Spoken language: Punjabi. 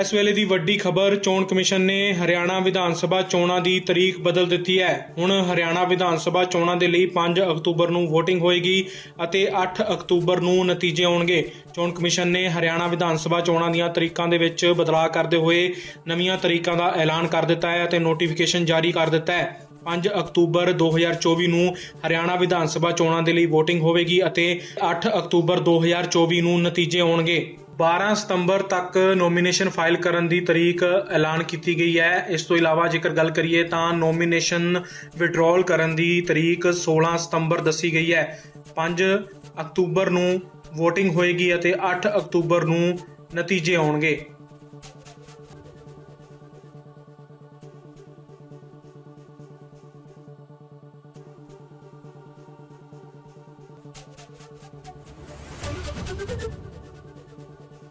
ਇਸ ਵੇਲੇ ਦੀ ਵੱਡੀ ਖਬਰ, ਚੋਣ ਕਮਿਸ਼ਨ ਨੇ ਹਰਿਆਣਾ ਵਿਧਾਨ ਸਭਾ ਚੋਣਾਂ ਦੀ ਤਾਰੀਖ ਬਦਲ ਦਿੱਤੀ ਹੈ। ਹੁਣ ਹਰਿਆਣਾ ਵਿਧਾਨ ਸਭਾ ਚੋਣਾਂ ਦੇ ਲਈ 5 ਅਕਤੂਬਰ ਨੂੰ VOTING ਹੋਏਗੀ ਅਤੇ 8 ਅਕਤੂਬਰ ਨੂੰ ਨਤੀਜੇ ਆਉਣਗੇ। ਚੋਣ ਕਮਿਸ਼ਨ ਨੇ ਹਰਿਆਣਾ ਵਿਧਾਨ ਸਭਾ ਚੋਣਾਂ ਦੀਆਂ ਤਰੀਕਾਂ ਦੇ ਵਿੱਚ ਬਦਲਾਅ ਕਰਦੇ ਹੋਏ ਨਵੀਆਂ ਤਰੀਕਾਂ ਦਾ ਐਲਾਨ ਕਰ ਦਿੱਤਾ ਹੈ ਅਤੇ ਨੋਟੀਫਿਕੇਸ਼ਨ ਜਾਰੀ ਕਰ ਦਿੱਤਾ ਹੈ। 5 ਅਕਤੂਬਰ 2024 ਨੂੰ ਹਰਿਆਣਾ ਵਿਧਾਨ ਸਭਾ ਚੋਣਾਂ ਦੇ ਲਈ VOTING ਹੋਵੇਗੀ ਅਤੇ 8 ਅਕਤੂਬਰ 2024 ਨੂੰ ਨਤੀਜੇ ਆਉਣਗੇ। 12 ਸਤੰਬਰ ਤੱਕ ਨੋਮੀਨੇਸ਼ਨ ਫਾਈਲ ਕਰਨ ਦੀ ਤਰੀਕ ਐਲਾਨ ਕੀਤੀ ਗਈ ਹੈ। ਇਸ ਤੋਂ ਇਲਾਵਾ ਜੇਕਰ ਗੱਲ ਕਰੀਏ ਤਾਂ ਨੋਮੀਨੇਸ਼ਨ ਵਿਡਰਾਅਲ ਕਰਨ ਦੀ ਤਰੀਕ 16 ਸਤੰਬਰ ਦੱਸੀ ਗਈ ਹੈ। 5 ਅਕਤੂਬਰ ਨੂੰ VOTING ਹੋਏਗੀ ਅਤੇ 8 ਅਕਤੂਬਰ ਨੂੰ ਨਤੀਜੇ ਆਉਣਗੇ।